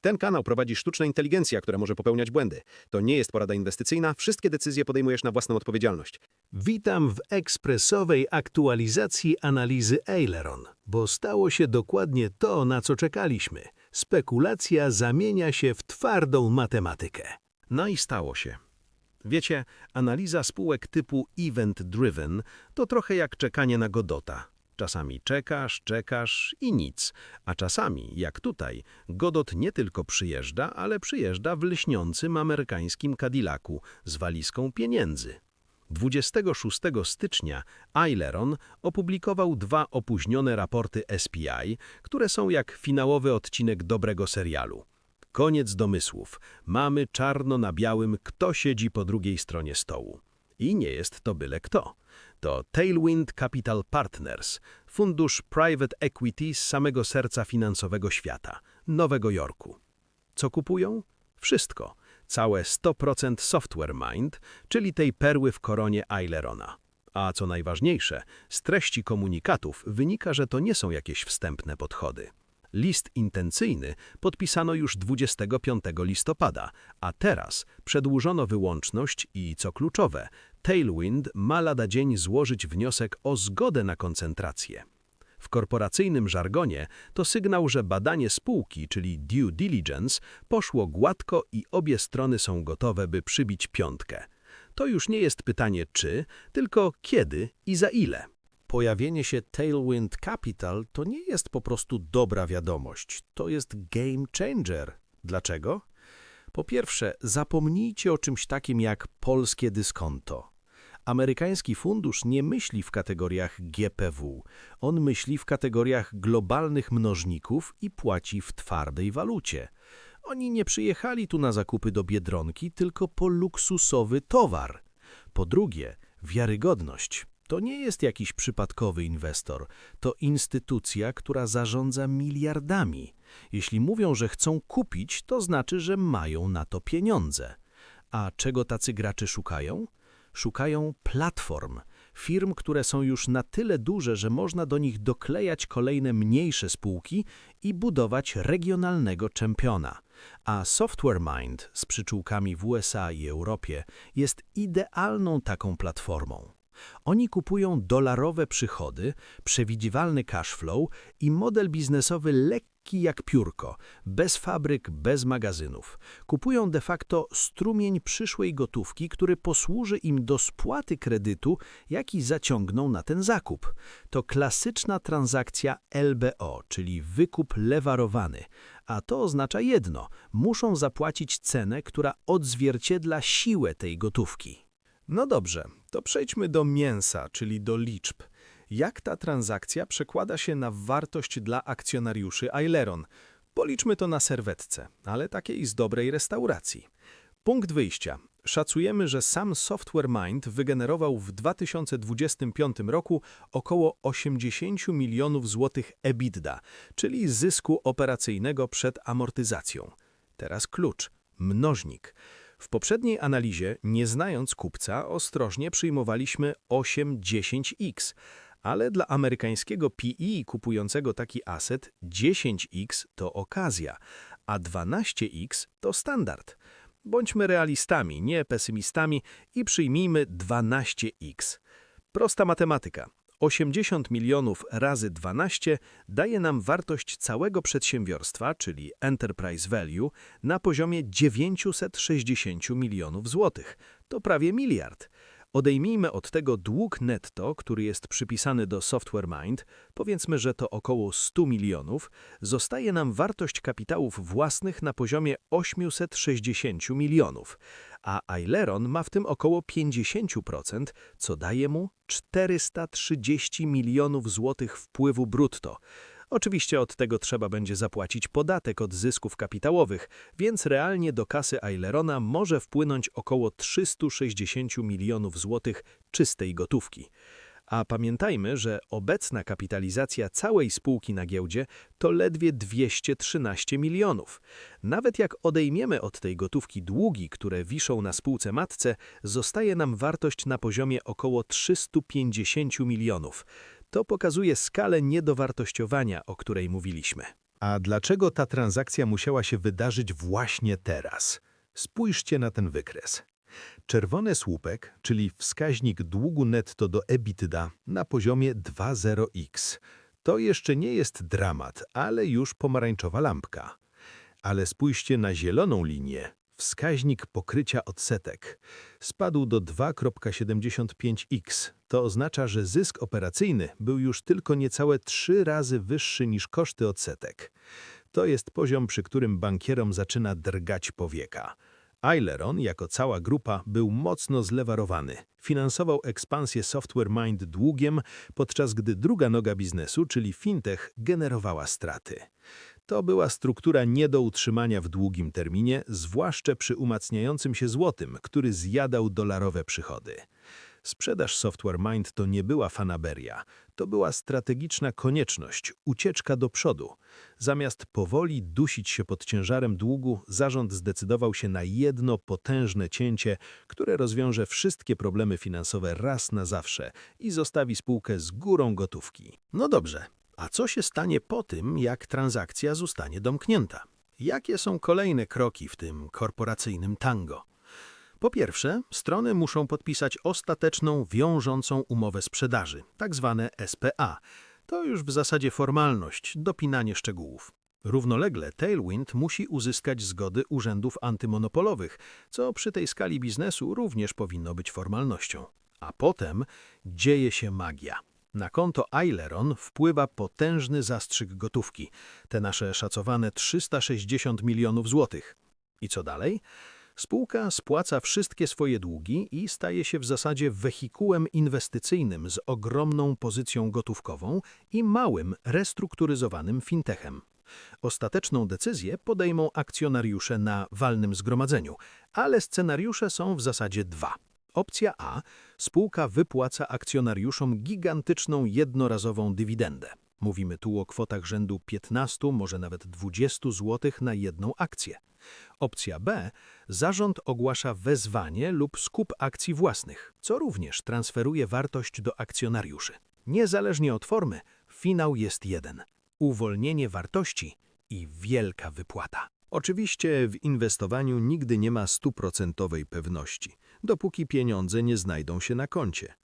Ten kanał prowadzi sztuczna inteligencja, która może popełniać błędy. To nie jest porada inwestycyjna, wszystkie decyzje podejmujesz na własną odpowiedzialność. Witam w ekspresowej aktualizacji analizy Aileron, bo stało się dokładnie to, na co czekaliśmy. Spekulacja zamienia się w twardą matematykę. No i stało się. Wiecie, analiza spółek typu event driven to trochę jak czekanie na Godota. Czasami czekasz, czekasz i nic, a czasami, jak tutaj, Godot nie tylko przyjeżdża, ale przyjeżdża w lśniącym amerykańskim Cadillacu z walizką pieniędzy. 26 stycznia Aileron opublikował dwa opóźnione raporty SPI, które są jak finałowy odcinek dobrego serialu. Koniec domysłów. Mamy czarno na białym, kto siedzi po drugiej stronie stołu. I nie jest to byle kto. To Tailwind Capital Partners, fundusz private equity z samego serca finansowego świata, Nowego Jorku. Co kupują? Wszystko. Całe 100% Software Mind, czyli tej perły w koronie Ailerona. A co najważniejsze, z treści komunikatów wynika, że to nie są jakieś wstępne podchody. List intencyjny podpisano już 25 listopada, a teraz przedłużono wyłączność i, co kluczowe, Tailwind ma lada dzień złożyć wniosek o zgodę na koncentrację. W korporacyjnym żargonie to sygnał, że badanie spółki, czyli due diligence, poszło gładko i obie strony są gotowe, by przybić piątkę. To już nie jest pytanie czy, tylko kiedy i za ile. Pojawienie się Tailwind Capital to nie jest po prostu dobra wiadomość, to jest game changer. Dlaczego? Po pierwsze, zapomnijcie o czymś takim jak polskie dyskonto. Amerykański fundusz nie myśli w kategoriach GPW, on myśli w kategoriach globalnych mnożników i płaci w twardej walucie. Oni nie przyjechali tu na zakupy do Biedronki, tylko po luksusowy towar. Po drugie, wiarygodność. To nie jest jakiś przypadkowy inwestor, to instytucja, która zarządza miliardami. Jeśli mówią, że chcą kupić, to znaczy, że mają na to pieniądze. A czego tacy gracze szukają? Szukają platform, firm, które są już na tyle duże, że można do nich doklejać kolejne mniejsze spółki i budować regionalnego czempiona. A Software Mind z przyczółkami w USA i Europie jest idealną taką platformą. Oni kupują dolarowe przychody, przewidywalny cash flow i model biznesowy lekki jak piórko, bez fabryk, bez magazynów. Kupują de facto strumień przyszłej gotówki, który posłuży im do spłaty kredytu, jaki zaciągną na ten zakup. To klasyczna transakcja LBO, czyli wykup lewarowany. A to oznacza jedno, muszą zapłacić cenę, która odzwierciedla siłę tej gotówki. No dobrze, to przejdźmy do mięsa, czyli do liczb. Jak ta transakcja przekłada się na wartość dla akcjonariuszy Aileron? Policzmy to na serwetce, ale takiej z dobrej restauracji. Punkt wyjścia. Szacujemy, że sam Software Mind wygenerował w 2025 roku około 80 milionów złotych EBITDA, czyli zysku operacyjnego przed amortyzacją. Teraz klucz. Mnożnik. W poprzedniej analizie, nie znając kupca, ostrożnie przyjmowaliśmy 8-10x, ale dla amerykańskiego PE kupującego taki aset 10x to okazja, a 12x to standard. Bądźmy realistami, nie pesymistami i przyjmijmy 12x. Prosta matematyka. 80 milionów razy 12 daje nam wartość całego przedsiębiorstwa, czyli enterprise value, na poziomie 960 milionów złotych. To prawie miliard. Odejmijmy od tego dług netto, który jest przypisany do Software Mind, powiedzmy, że to około 100 milionów, zostaje nam wartość kapitałów własnych na poziomie 860 milionów, a Aileron ma w tym około 50%, co daje mu 430 milionów złotych wpływu brutto. Oczywiście od tego trzeba będzie zapłacić podatek od zysków kapitałowych, więc realnie do kasy Ailerona może wpłynąć około 360 milionów złotych czystej gotówki. A pamiętajmy, że obecna kapitalizacja całej spółki na giełdzie to ledwie 213 milionów. Nawet jak odejmiemy od tej gotówki długi, które wiszą na spółce matce, zostaje nam wartość na poziomie około 350 milionów. To pokazuje skalę niedowartościowania, o której mówiliśmy. A dlaczego ta transakcja musiała się wydarzyć właśnie teraz? Spójrzcie na ten wykres. Czerwony słupek, czyli wskaźnik długu netto do EBITDA na poziomie 2,0x. To jeszcze nie jest dramat, ale już pomarańczowa lampka. Ale spójrzcie na zieloną linię. Wskaźnik pokrycia odsetek spadł do 2,75x. To oznacza, że zysk operacyjny był już tylko niecałe trzy razy wyższy niż koszty odsetek. To jest poziom, przy którym bankierom zaczyna drgać powieka. Aileron jako cała grupa był mocno zlewarowany. Finansował ekspansję Software Mind długiem, podczas gdy druga noga biznesu, czyli fintech, generowała straty. To była struktura nie do utrzymania w długim terminie, zwłaszcza przy umacniającym się złotym, który zjadał dolarowe przychody. Sprzedaż Software Mind to nie była fanaberia, to była strategiczna konieczność, ucieczka do przodu. Zamiast powoli dusić się pod ciężarem długu, zarząd zdecydował się na jedno potężne cięcie, które rozwiąże wszystkie problemy finansowe raz na zawsze i zostawi spółkę z górą gotówki. No dobrze, a co się stanie po tym, jak transakcja zostanie domknięta? Jakie są kolejne kroki w tym korporacyjnym tango? Po pierwsze, strony muszą podpisać ostateczną, wiążącą umowę sprzedaży, tak zwane SPA. To już w zasadzie formalność, dopinanie szczegółów. Równolegle Tailwind musi uzyskać zgody urzędów antymonopolowych, co przy tej skali biznesu również powinno być formalnością. A potem dzieje się magia. Na konto Aileron wpływa potężny zastrzyk gotówki, te nasze szacowane 360 milionów złotych. I co dalej? Spółka spłaca wszystkie swoje długi i staje się w zasadzie wehikułem inwestycyjnym z ogromną pozycją gotówkową i małym, restrukturyzowanym fintechem. Ostateczną decyzję podejmą akcjonariusze na walnym zgromadzeniu, ale scenariusze są w zasadzie dwa. Opcja A. Spółka wypłaca akcjonariuszom gigantyczną jednorazową dywidendę. Mówimy tu o kwotach rzędu 15, może nawet 20 zł na jedną akcję. Opcja B. Zarząd ogłasza wezwanie lub skup akcji własnych, co również transferuje wartość do akcjonariuszy. Niezależnie od formy, finał jest jeden. Uwolnienie wartości i wielka wypłata. Oczywiście w inwestowaniu nigdy nie ma stuprocentowej pewności, dopóki pieniądze nie znajdą się na koncie.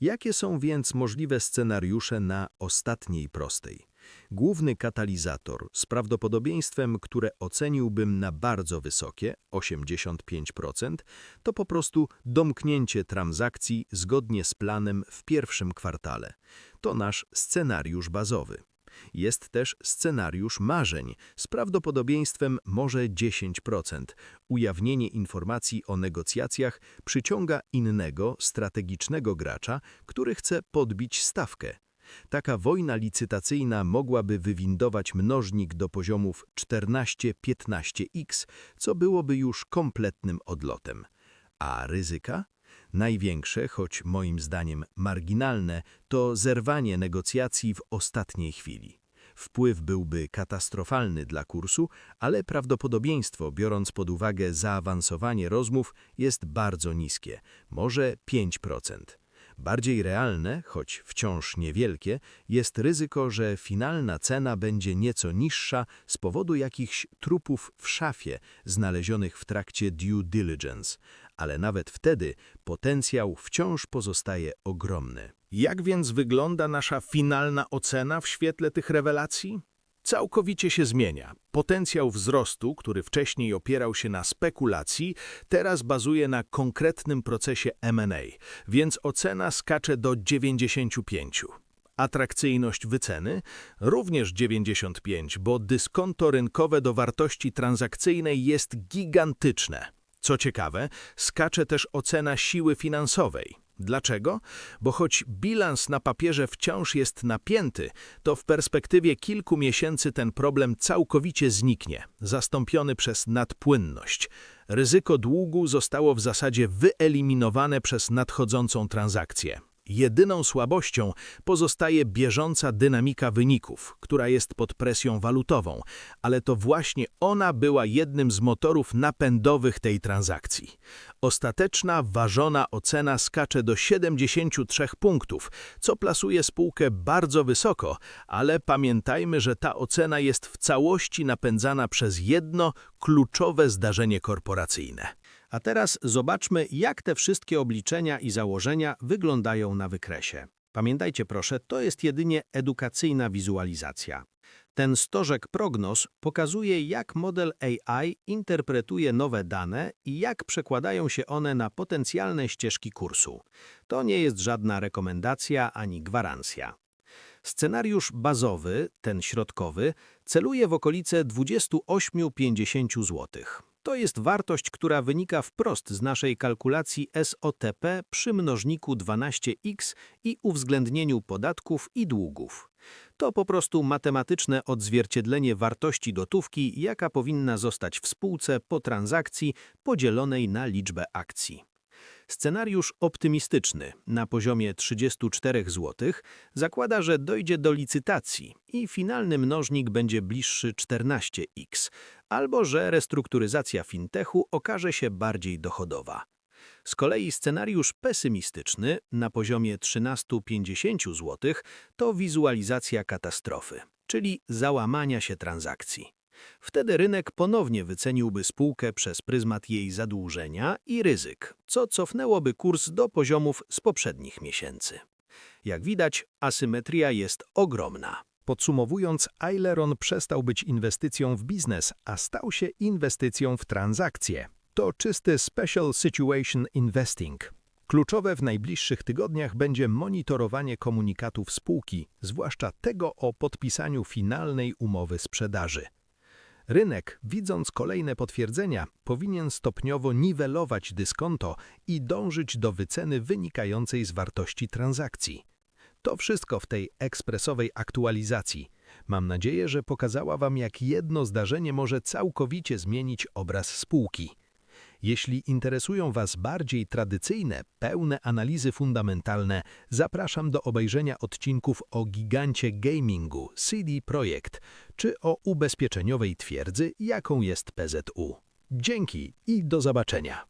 Jakie są więc możliwe scenariusze na ostatniej prostej? Główny katalizator z prawdopodobieństwem, które oceniłbym na bardzo wysokie, 85%, to po prostu domknięcie transakcji zgodnie z planem w pierwszym kwartale. To nasz scenariusz bazowy. Jest też scenariusz marzeń z prawdopodobieństwem może 10%. Ujawnienie informacji o negocjacjach przyciąga innego, strategicznego gracza, który chce podbić stawkę. Taka wojna licytacyjna mogłaby wywindować mnożnik do poziomów 14-15x, co byłoby już kompletnym odlotem. A ryzyka? Największe, choć moim zdaniem marginalne, to zerwanie negocjacji w ostatniej chwili. Wpływ byłby katastrofalny dla kursu, ale prawdopodobieństwo, biorąc pod uwagę zaawansowanie rozmów, jest bardzo niskie, może 5%. Bardziej realne, choć wciąż niewielkie, jest ryzyko, że finalna cena będzie nieco niższa z powodu jakichś trupów w szafie znalezionych w trakcie due diligence, ale nawet wtedy potencjał wciąż pozostaje ogromny. Jak więc wygląda nasza finalna ocena w świetle tych rewelacji? Całkowicie się zmienia. Potencjał wzrostu, który wcześniej opierał się na spekulacji, teraz bazuje na konkretnym procesie M&A, więc ocena skacze do 95. Atrakcyjność wyceny również 95, bo dyskonto rynkowe do wartości transakcyjnej jest gigantyczne. Co ciekawe, skacze też ocena siły finansowej. Dlaczego? Bo choć bilans na papierze wciąż jest napięty, to w perspektywie kilku miesięcy ten problem całkowicie zniknie, zastąpiony przez nadpłynność. Ryzyko długu zostało w zasadzie wyeliminowane przez nadchodzącą transakcję. Jedyną słabością pozostaje bieżąca dynamika wyników, która jest pod presją walutową, ale to właśnie ona była jednym z motorów napędowych tej transakcji. Ostateczna, ważona ocena skacze do 73 punktów, co plasuje spółkę bardzo wysoko, ale pamiętajmy, że ta ocena jest w całości napędzana przez jedno kluczowe zdarzenie korporacyjne. A teraz zobaczmy, jak te wszystkie obliczenia i założenia wyglądają na wykresie. Pamiętajcie proszę, to jest jedynie edukacyjna wizualizacja. Ten stożek prognoz pokazuje, jak model AI interpretuje nowe dane i jak przekładają się one na potencjalne ścieżki kursu. To nie jest żadna rekomendacja ani gwarancja. Scenariusz bazowy, ten środkowy, celuje w okolice 28-50 zł. To jest wartość, która wynika wprost z naszej kalkulacji SOTP przy mnożniku 12x i uwzględnieniu podatków i długów. To po prostu matematyczne odzwierciedlenie wartości gotówki, jaka powinna zostać w spółce po transakcji podzielonej na liczbę akcji. Scenariusz optymistyczny na poziomie 34 zł zakłada, że dojdzie do licytacji i finalny mnożnik będzie bliższy 14x, albo że restrukturyzacja fintechu okaże się bardziej dochodowa. Z kolei scenariusz pesymistyczny na poziomie 13,50 zł to wizualizacja katastrofy, czyli załamania się transakcji. Wtedy rynek ponownie wyceniłby spółkę przez pryzmat jej zadłużenia i ryzyk, co cofnęłoby kurs do poziomów z poprzednich miesięcy. Jak widać, asymetria jest ogromna. Podsumowując, Aileron przestał być inwestycją w biznes, a stał się inwestycją w transakcje. To czysty Special Situation Investing. Kluczowe w najbliższych tygodniach będzie monitorowanie komunikatów spółki, zwłaszcza tego o podpisaniu finalnej umowy sprzedaży. Rynek, widząc kolejne potwierdzenia, powinien stopniowo niwelować dyskonto i dążyć do wyceny wynikającej z wartości transakcji. To wszystko w tej ekspresowej aktualizacji. Mam nadzieję, że pokazała Wam, jak jedno zdarzenie może całkowicie zmienić obraz spółki. Jeśli interesują Was bardziej tradycyjne, pełne analizy fundamentalne, zapraszam do obejrzenia odcinków o gigancie gamingu CD Projekt czy o ubezpieczeniowej twierdzy, jaką jest PZU. Dzięki i do zobaczenia.